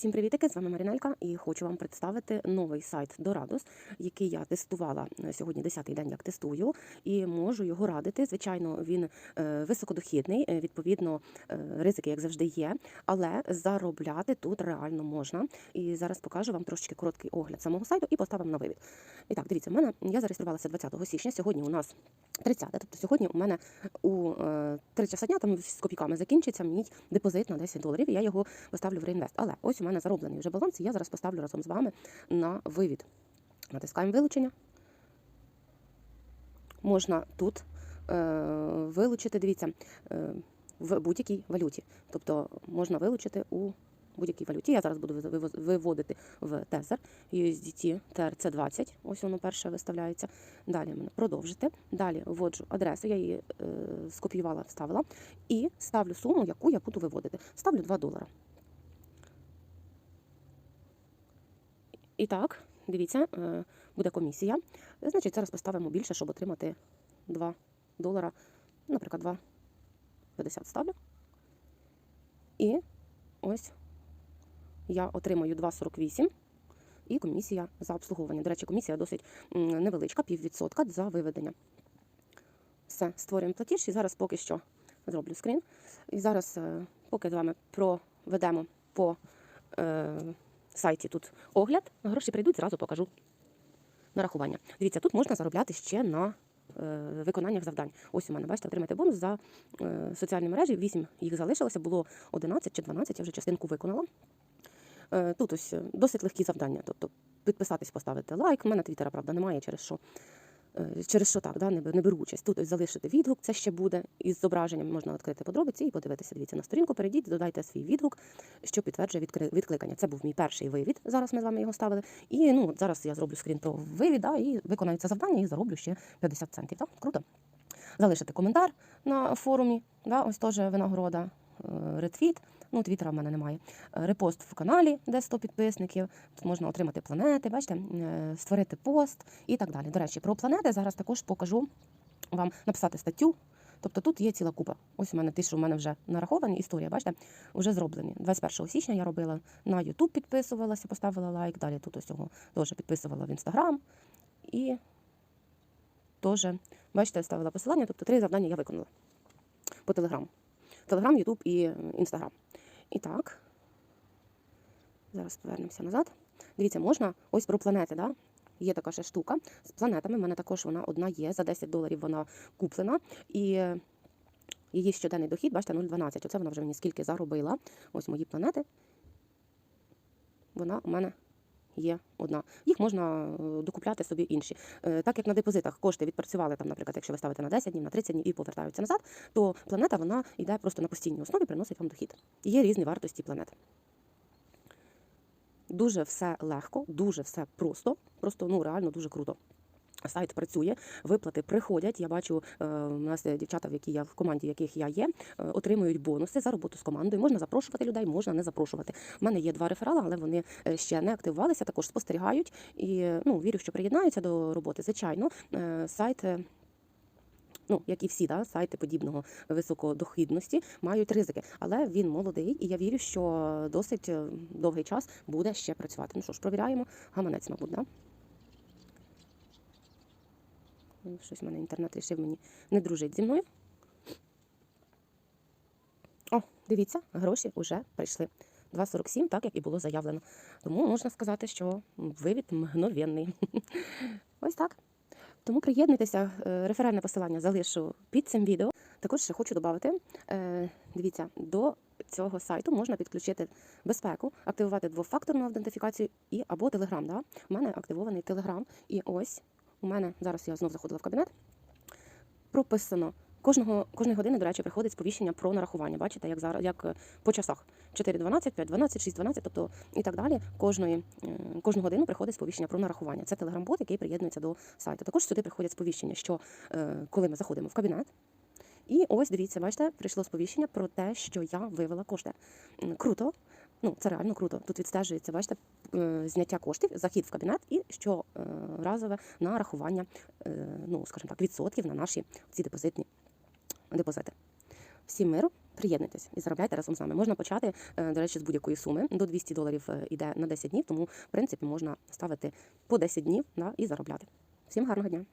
Всім привітики! З вами Марінелька і хочу вам представити новий сайт Дорадус, який я тестувала е, сьогодні 10-й день, як тестую, і можу його радити. Звичайно, він е, високодохідний, е, відповідно, ризики, як завжди, є, але заробляти тут реально можна. І зараз покажу вам трошечки короткий огляд самого сайту і поставимо на вивід. І так, дивіться, в мене я зареєструвалася 20 січня. Сьогодні у нас 30, тобто сьогодні у мене у е, 3 часа дня там з копійками закінчиться мій депозит на 10 доларів. І я його поставлю в реінвест. Але ось у мене зароблений вже баланс, і я зараз поставлю разом з вами на вивід. Натискаємо вилучення. Можна тут е, вилучити, дивіться, е, в будь-якій валюті. Тобто можна вилучити у будь-якій валюті. Я зараз буду виводити в Tether USDT TRC20. Ось воно перше виставляється. Далі мене продовжити. Далі вводжу адресу, я її е, скопіювала, вставила. І ставлю суму, яку я буду виводити. Ставлю 2 долара. І так, дивіться, е, буде комісія. Значить, зараз поставимо більше, щоб отримати 2 долара. Наприклад, 2,50 ставлю. І ось я отримаю 2,48 і комісія за обслуговування. До речі, комісія досить невеличка, піввідсотка за виведення. Все, створюємо платіж і зараз поки що зроблю скрін. І зараз, е, поки з вами проведемо по е, сайті тут огляд, гроші прийдуть, зразу покажу нарахування. Дивіться, тут можна заробляти ще на е, виконаннях завдань. Ось у мене, бачите, отримайте бонус за е, соціальні мережі. 8 їх залишилося, було 11 чи 12, я вже частинку виконала. Е, Тут ось е, досить легкі завдання. Тобто підписатись, поставити лайк. У мене твіттера, правда, немає, через що. е, Через що так, да, не бе- не беру участь. Тут ось залишити відгук, це ще буде із зображенням. Можна відкрити подробиці і подивитися. Дивіться на сторінку, перейдіть, додайте свій відгук, що підтверджує відкликання. Це був мій перший вивід. Зараз ми з вами його ставили. І ну зараз я зроблю скрін про вивід, да, і виконаю це завдання і зароблю ще 50 центів. Так? Круто. Залишити коментар на форумі. Да, ось теж винагорода, ретвіт. Ну, твіттера в мене немає. Е, Репост в каналі, де 100 підписників. Тут можна отримати планети, бачите, е, створити пост і так далі. До речі, про планети зараз також покажу вам написати статтю. Тобто тут є ціла купа. Ось у мене ті, що в мене вже нараховані, історія, бачите, вже зроблені. 21 січня я робила на YouTube, підписувалася, поставила лайк. Далі тут ось цього теж підписувала в Instagram. І теж, бачите, ставила посилання. Тобто три завдання я виконала по Telegram. Telegram, YouTube і Instagram. І так, зараз повернемося назад. Дивіться, можна ось про планети, да? Є така ще штука з планетами. У мене також вона одна є. За 10 доларів вона куплена. І її щоденний дохід, бачите, 0,12. Оце вона вже мені скільки заробила. Ось мої планети. Вона у мене є одна. Їх можна е, докупляти собі інші. Е, Так як на депозитах кошти відпрацювали, там, наприклад, якщо ви ставите на 10 днів, на 30 днів і повертаються назад, то планета вона йде просто на постійній основі, приносить вам дохід. Є різні вартості планет. Дуже все легко, дуже все просто, просто ну реально дуже круто. Сайт працює, виплати приходять. Я бачу, е, у нас дівчата, в якій я в команді, яких я є, е, отримують бонуси за роботу з командою. Можна запрошувати людей, можна не запрошувати. У мене є два реферали, але вони е, ще не активувалися, також спостерігають і е, ну вірю, що приєднаються до роботи. Звичайно, е, сайт. е, Ну, як і всі да, сайти подібного високодохідності мають ризики, але він молодий, і я вірю, що досить е, довгий час буде ще працювати. Ну що ж, провіряємо гаманець, мабуть, да? Щось в мене інтернет рішив мені не дружить зі мною. О, дивіться, гроші вже прийшли. 2,47, так як і було заявлено. Тому можна сказати, що вивід мгновенний. Ось так. Тому приєднуйтеся, е, реферальне посилання залишу під цим відео. Також ще хочу додати, е, дивіться, до цього сайту можна підключити безпеку, активувати двофакторну ідентифікацію і або Telegram. Да? У мене активований Telegram. І ось у мене зараз я знов заходила в кабінет. Прописано. Кожного кожної години, до речі, приходить сповіщення про нарахування. Бачите, як зараз, як е, по часах 4.12, 5.12, 6.12, тобто і так далі. Кожної е, кожну годину приходить сповіщення про нарахування. Це телеграм-бот, який приєднується до сайту. Також сюди приходять сповіщення, що е, коли ми заходимо в кабінет. І ось дивіться, бачите, прийшло сповіщення про те, що я вивела кошти. Круто. Ну, це реально круто. Тут відстежується, бачите, е, зняття коштів, захід в кабінет і що е, разове нарахування, е, ну, скажімо так, відсотків на наші ці депозитні депозити. Всім миру, Приєднуйтесь і заробляйте разом з нами. Можна почати, е, до речі, з будь-якої суми. До 200 доларів йде на 10 днів, тому в принципі можна ставити по 10 днів да, і заробляти. Всім гарного дня!